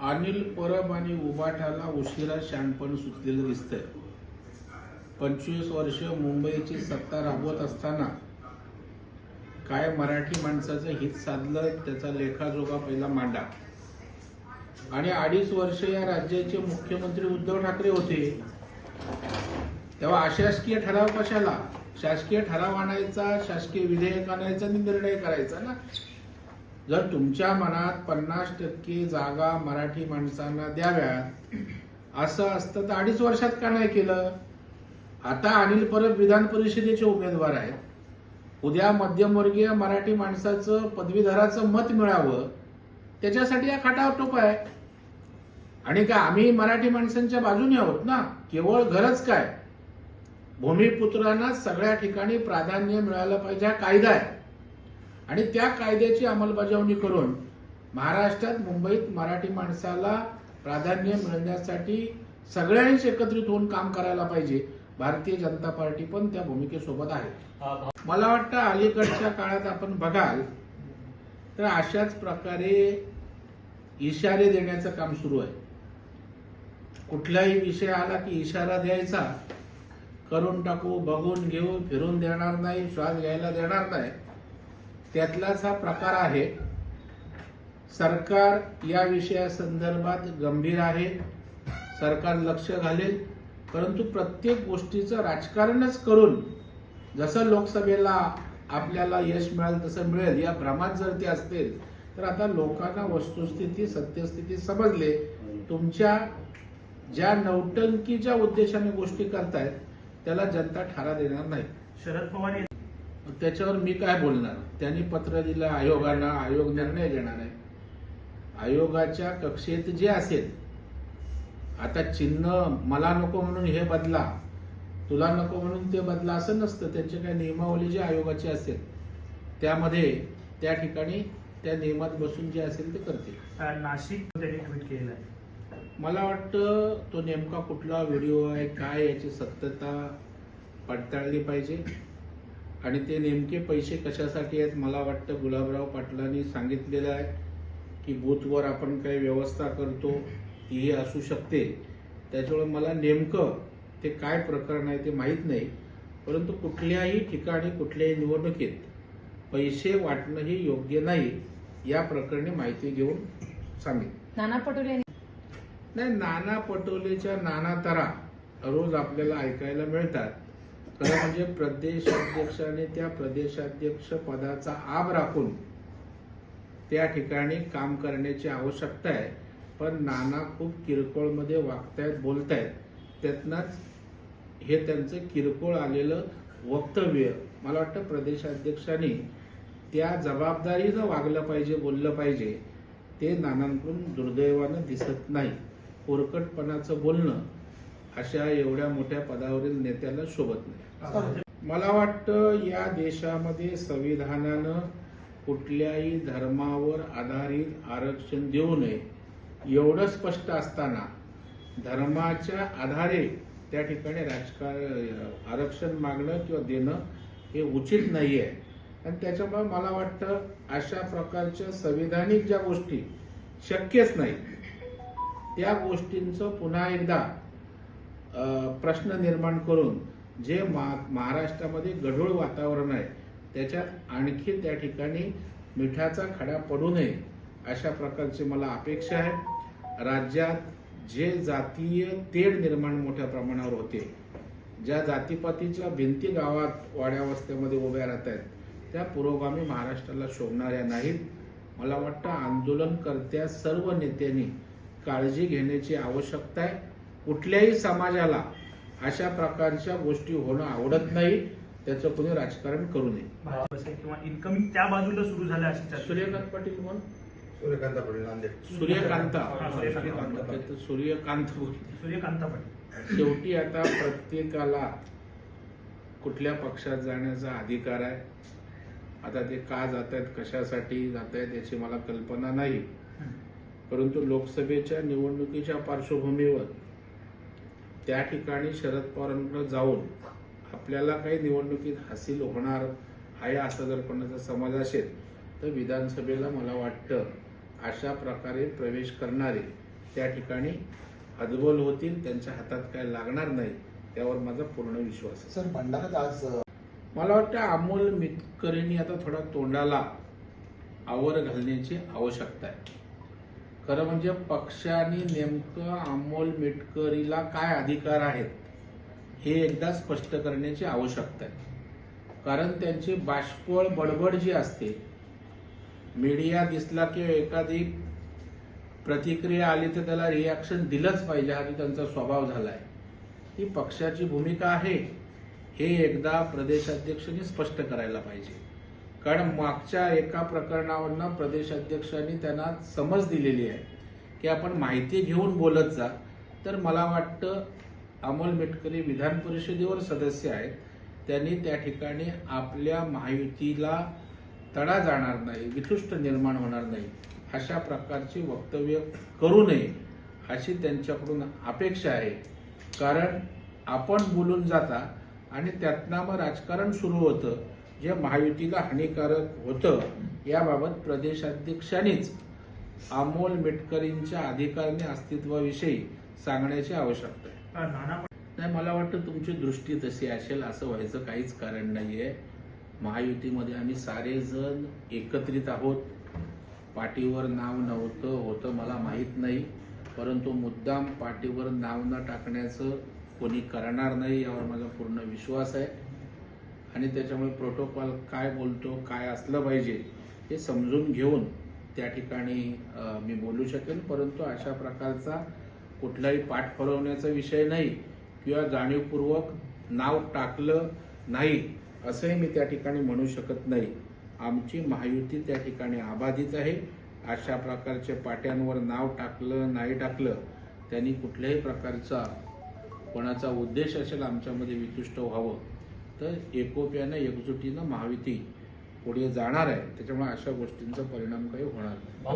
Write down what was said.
अनिल परब आणि उबाठाला उशिरा शहाणपण सुचलेलं दिसतंय. पंचवीस वर्ष मुंबईची सत्ता राबवत असताना काय मराठी माणसाचं हित साधलं त्याचा लेखाजोगा पहिला मांडा. आणि अडीच वर्ष या राज्याचे मुख्यमंत्री उद्धव ठाकरे होते. तेव्हा अशासकीय ठराव कशाला? शासकीय ठराव आणायचा शासकीय विधेयक आणायचा आणि निर्णय करायचा ना? जर तुमच्या मनात पन्नास टक्के जागा मराठी माणसांना द्याव्यात असं असतं तर अडीच वर्षात का नाही केलं? आता अनिल परब विधान परिषदेचे उमेदवार आहेत. उद्या मध्यमवर्गीय मराठी माणसाचं पदवीधराचं मत मिळावं त्याच्यासाठी हा खटाव टोप आहे. आणि का आम्ही मराठी माणसांच्या बाजूने आहोत ना? केवळ गरज काय? भूमिपुत्रांना सगळ्या ठिकाणी प्राधान्य मिळालं पाहिजे हा कायदा आहे. आणि त्या कायद्याची अंमलबजावणी करून महाराष्ट्रात मुंबईत मराठी माणसाला प्राधान्य मिळण्यासाठी सगळ्यांनीच एकत्रित होऊन काम करायला पाहिजे. भारतीय जनता पार्टी पण त्या भूमिकेसोबत आहे. मला वाटतं अलीकडच्या काळात आपण बघाल तर अशाच प्रकारे इशारे देण्याचं काम सुरू आहे. कुठलाही विषय आला की इशारा द्यायचा. करून टाकू बघून घेऊ फिरून देणार नाही श्वास घ्यायला देणार नाही. त्यातलाच हा प्रकार आहे. सरकार या विषयासंदर्भात गंभीर आहे. सरकार लक्ष घालेल. परंतु प्रत्येक गोष्टीचं राजकारणच करून जसं लोकसभेला आपल्याला यश मिळेल तसं मिळेल. या भ्रमात जर ते असतील तर आता लोकांना वस्तुस्थिती सत्यस्थिती समजले. तुमच्या ज्या नौटंकीच्या उद्देशाने गोष्टी करतायत त्याला जनता ठारा देणार नाही. शरद पवार त्याच्यावर मी काय बोलणार? त्यांनी पत्र दिलं आयोगानं आयोग निर्णय घेणार आहे. आयोगाच्या कक्षेत जे असेल आता चिन्ह मला नको म्हणून हे बदला तुला नको म्हणून ते बदला असं नसतं. त्यांची काही नियमावली जी आयोगाची असेल त्यामध्ये त्या ठिकाणी त्या नियमात बसून जे असेल ते करतील. नाशिक त्यांनी ट्विट केलेलं आहे. मला वाटतं तो नेमका कुठला व्हिडिओ आहे काय याची सत्यता पडताळली पाहिजे. आणि ते नेमके पैसे कशासाठी आहेत मला वाटतं गुलाबराव पाटलांनी सांगितलेलं आहे की बूथवर आपण काही व्यवस्था करतो तीही असू शकते. त्याच्यामुळे मला नेमकं ते काय प्रकरण आहे ते माहीत नाही. परंतु कुठल्याही ठिकाणी कुठल्याही निवडणुकीत पैसे वाटणं ही योग्य नाही या प्रकरणी माहिती घेऊन सांगेन. नाना पटोले नाही नाना पटोलेच्या नाना तरा रोज आपल्याला ऐकायला मिळतात. खरं म्हणजे प्रदेशाध्यक्षाने त्या प्रदेशाध्यक्ष पदाचा आब राखून त्या ठिकाणी काम करण्याची आवश्यकता आहे. पण नाना खूप किरकोळमध्ये वागतायत बोलतायत. त्यातनंच हे त्यांचं किरकोळ आलेलं वक्तव्य मला वाटतं प्रदेशाध्यक्षांनी त्या जबाबदारीनं वागलं पाहिजे बोललं पाहिजे ते नानांकडून दुर्दैवानं दिसत नाही. कोरकटपणाचं बोलणं अशा एवढ्या मोठ्या पदावरील नेत्याला शोभत नाही. मला वाटतं या देशामध्ये संविधानानं कुठल्याही धर्मावर आधारित आरक्षण देऊ नये. एवढं स्पष्ट असताना धर्माच्या आधारे त्या ठिकाणी राजकारण आरक्षण मागणं किंवा देणं हे उचित नाही आहे आणि त्याच्यामुळे मला वाटतं अशा प्रकारच्या संविधानिक ज्या गोष्टी शक्यच नाही त्या गोष्टींचं पुन्हा एकदा प्रश्न निर्माण करून जे मा- महाराष्ट्रामध्ये गढूळ वातावरण आहे त्याच्यात आणखी त्या ठिकाणी मिठाचा खडा पडू नये अशा प्रकारची मला अपेक्षा आहे. राज्यात जे जातीय तेढ निर्माण मोठ्या प्रमाणावर होते ज्या जातीपातीच्या भिंती गावात वाड्यावस्त्यामध्ये उभ्या राहत आहेत त्या पुरोगामी महाराष्ट्राला शोभणाऱ्या नाहीत. मला वाटतं आंदोलनकर्त्या सर्व नेत्यांनी काळजी घेण्याची आवश्यकता आहे. कुठल्याही समाजाला अशा प्रकारच्या गोष्टी होणं आवडत नाही. त्याचं कोणी राजकारण करू नये. किंवा इन्कमिंग त्या बाजूला सुरू झालं अशी चर्चा. सूर्यकांत पाटील कोण? सूर्यकांत पाटील नांदेड. सूर्यकांत. सूर्यकांत. सूर्यकांत. बोल सूर्यकांत पाटील. शेवटी आता प्रत्येकाला कुठल्या पक्षात जाण्याचा अधिकार आहे? आता ते का जात आहेत कशासाठी जात आहेत याची मला कल्पना नाही. परंतु लोकसभेच्या निवडणुकीच्या पार्श्वभूमीवर त्या ठिकाणी शरद पवारांकडे जाऊन आपल्याला काही निवडणुकीत हासिल होणार आहे असा जर कोणाचा समज असेल तर विधानसभेला मला वाटतं अशा प्रकारे प्रवेश करणारे त्या ठिकाणी हतबल होतील त्यांच्या हातात काय लागणार नाही त्यावर माझा पूर्ण विश्वास आहे. सर भंडाऱ्यात आज मला वाटतं अमोल मितकरींनी आता थोडा तोंडाला आवर घालण्याची आवश्यकता आहे. खरं म्हणजे पक्षाने नेमकं अमोल मिटकरीला काय अधिकार आहेत हे एकदा स्पष्ट करण्याची आवश्यकता आहे. कारण त्यांची बाष्पळ बडबड जी असते मीडिया दिसला किंवा एखादी प्रतिक्रिया आली तर त्याला रिॲक्शन दिलंच पाहिजे हा जो त्यांचा स्वभाव झालाय. ही पक्षाची भूमिका आहे हे एकदा प्रदेशाध्यक्षांनी स्पष्ट करायला पाहिजे. कारण मागच्या एका प्रकरणावरनं प्रदेशाध्यक्षांनी त्यांना समज दिलेली आहे की आपण माहिती घेऊन बोलत जा. तर मला वाटतं अमोल मेटकरी विधान परिषदेवर सदस्य आहेत. त्यांनी त्या ठिकाणी आपल्या महायुतीला तडा जाणार नाही वितुष्ट निर्माण होणार नाही अशा प्रकारची वक्तव्य करू नये अशी त्यांच्याकडून अपेक्षा आहे. कारण आपण बोलून जाता आणि त्यातनं मग राजकारण सुरू होतं. जे महायुतीला हानिकारक होतं याबाबत प्रदेशाध्यक्षांनीच अमोल मिटकरींच्या अधिकार आणि अस्तित्वाविषयी सांगण्याची आवश्यकता आहे. नाही मला वाटतं तुमची दृष्टी तशी असेल असं व्हायचं काहीच कारण नाहीये. महायुतीमध्ये आम्ही सारेजण एकत्रित आहोत. पाठीवर नाव नव्हतं होतं मला माहीत नाही. परंतु मुद्दाम पाठीवर नाव न टाकण्याचं कोणी करणार नाही यावर माझा पूर्ण विश्वास आहे. आणि त्याच्यामुळे प्रोटोकॉल काय बोलतो काय असलं पाहिजे हे समजून घेऊन त्या ठिकाणी मी बोलू शकेन. परंतु अशा प्रकारचा कुठलाही पाठ फरवण्याचा विषय नाही किंवा जाणीवपूर्वक नाव टाकलं नाही असंही मी त्या ठिकाणी म्हणू शकत नाही. आमची महायुती त्या ठिकाणी अबाधित आहे. अशा प्रकारचे पाट्यांवर नाव टाकलं नाही टाकलं त्यांनी कुठल्याही प्रकारचा कोणाचा उद्देश असेल आमच्यामध्ये वितुष्ट व्हावं. तर एकोप्यानं एकजुटीनं महायुती पुढे जाणार आहे. त्याच्यामुळे अशा गोष्टींचा परिणाम काही होणार नाही.